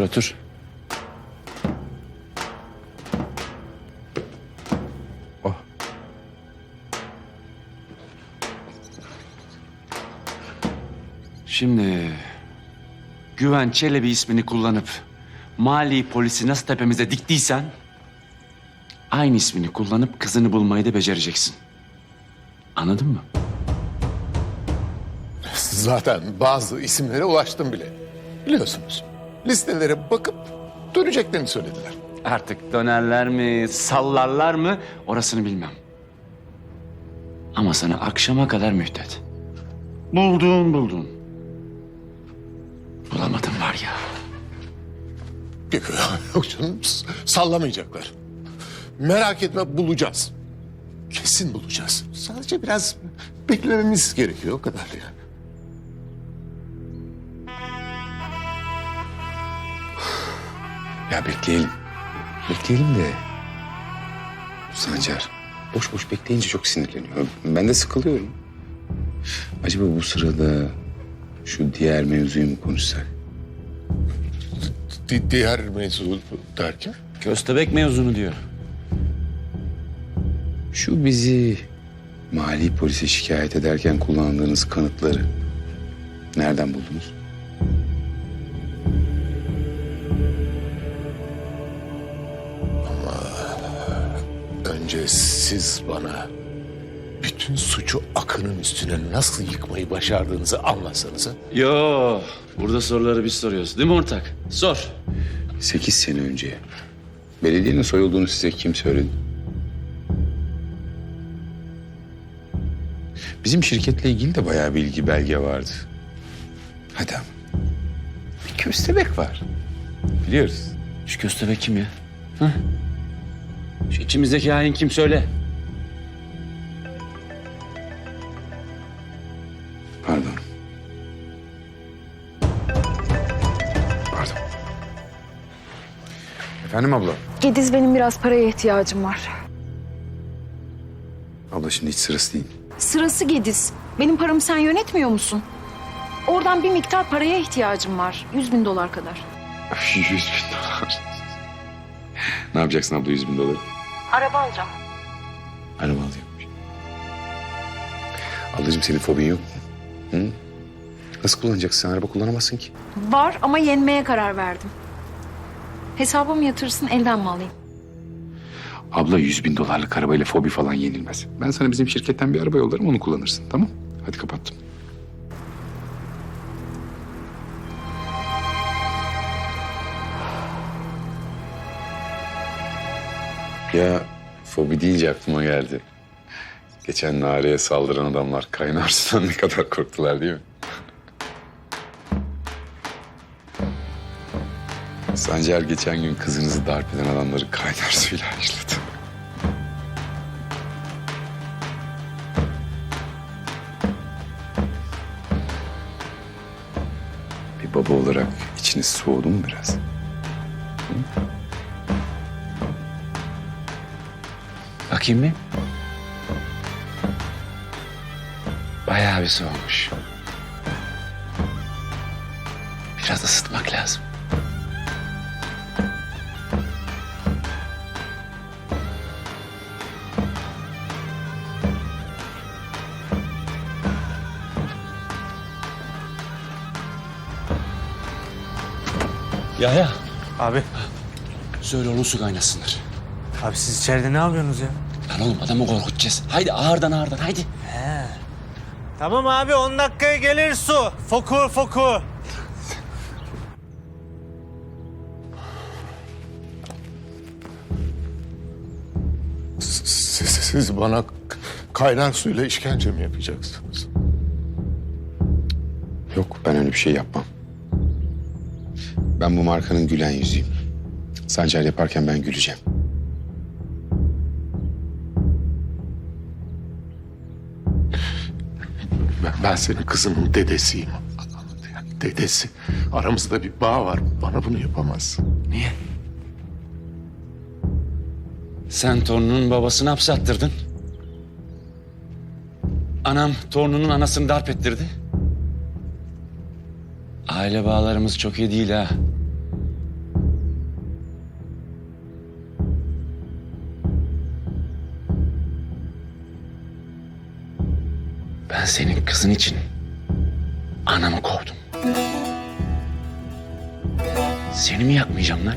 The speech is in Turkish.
Otur otur. Oh. Şimdi Güven Çelebi ismini kullanıp mali polisi nasıl tepemize diktiysen aynı ismini kullanıp kızını bulmayı da becereceksin. Anladın mı? Zaten bazı isimlere ulaştım bile. Biliyorsunuz. Listelere bakıp döneceklerini söylediler. Artık dönerler mi, sallarlar mı orasını bilmem. Ama sana akşama kadar mühtet. Buldun buldun. Bulamadın var ya. Yok canım sallamayacaklar. Merak etme bulacağız. Kesin bulacağız. Sadece biraz beklememiz gerekiyor o kadar yani. Ya bekleyelim. Bekleyelim de. Sancar boş boş bekleyince çok sinirleniyor. Ben de sıkılıyorum. Acaba bu sırada şu diğer mevzuyu mu konuşsak? Di- diğer mevzu derken? Köstebek mevzunu diyor. Şu bizi mali polise şikayet ederken kullandığınız kanıtları nereden buldunuz? Önce siz bana bütün suçu Akın'ın üstüne nasıl yıkmayı başardığınızı anlatsanıza. Yo, burada soruları biz soruyoruz. Değil mi ortak? Sor. Sekiz sene önce belediyenin soyulduğunu size kim söyledi? Bizim şirketle ilgili de bayağı bilgi belge vardı. Hadi ama. Bir köstebek var. Biliyoruz. Şu köstebek kim ya? Hı? Şu içimizdeki hain kim söyle. Pardon. Pardon. Efendim abla? Gediz benim biraz paraya ihtiyacım var. Abla şimdi hiç sırası değil. Sırası Gediz. Benim paramı sen yönetmiyor musun? Oradan bir miktar paraya ihtiyacım var. Yüz bin dolar kadar. Yüz bin dolar. Ne yapacaksın abla yüz bin doları? Araba alacağım. Araba alacakmış. Ablacığım senin fobin yok mu? Hı? Nasıl kullanacaksın? Sen araba kullanamazsın ki. Var ama yenmeye karar verdim. Hesaba mı yatırsın elden mi alayım? Abla yüz bin dolarlık arabayla fobi falan yenilmez. Ben sana bizim şirketten bir araba yollarım onu kullanırsın tamam? Hadi kapattım. Ya fobi deyince aklıma geldi. Geçen Nare'ye saldıran adamlar kaynar sudan ne kadar korktular değil mi? Sancar geçen gün kızınızı darp eden adamları kaynar suyla haşladı. Bir baba olarak içiniz soğudu mu biraz? Bakayım mı? Bayağı bir soğumuş. Biraz ısıtmak lazım. Ya ya. Abi, Söyle oğlum su kaynasınlar. abi siz içeride ne yapıyorsunuz ya? Lan oğlum adamı korkutacağız. Haydi ağırdan ağırdan haydi. Tamam abi 10 dakikaya gelir su. Fokur fokur. Siz, siz bana kaynar suyla işkence mi yapacaksınız? Yok ben öyle bir şey yapmam. Ben bu markanın gülen yüzüyüm. Sancar yaparken ben güleceğim. Ben, ben senin kızının dedesiyim. Dedesi. Aramızda bir bağ var. Bana bunu yapamazsın. Niye? Sen torunun babasını hapse attırdın. Anam torununun anasını darp ettirdi. Aile bağlarımız çok iyi değil ha. Ben senin kızın için anamı kovdum. Seni mi yakmayacağım lan?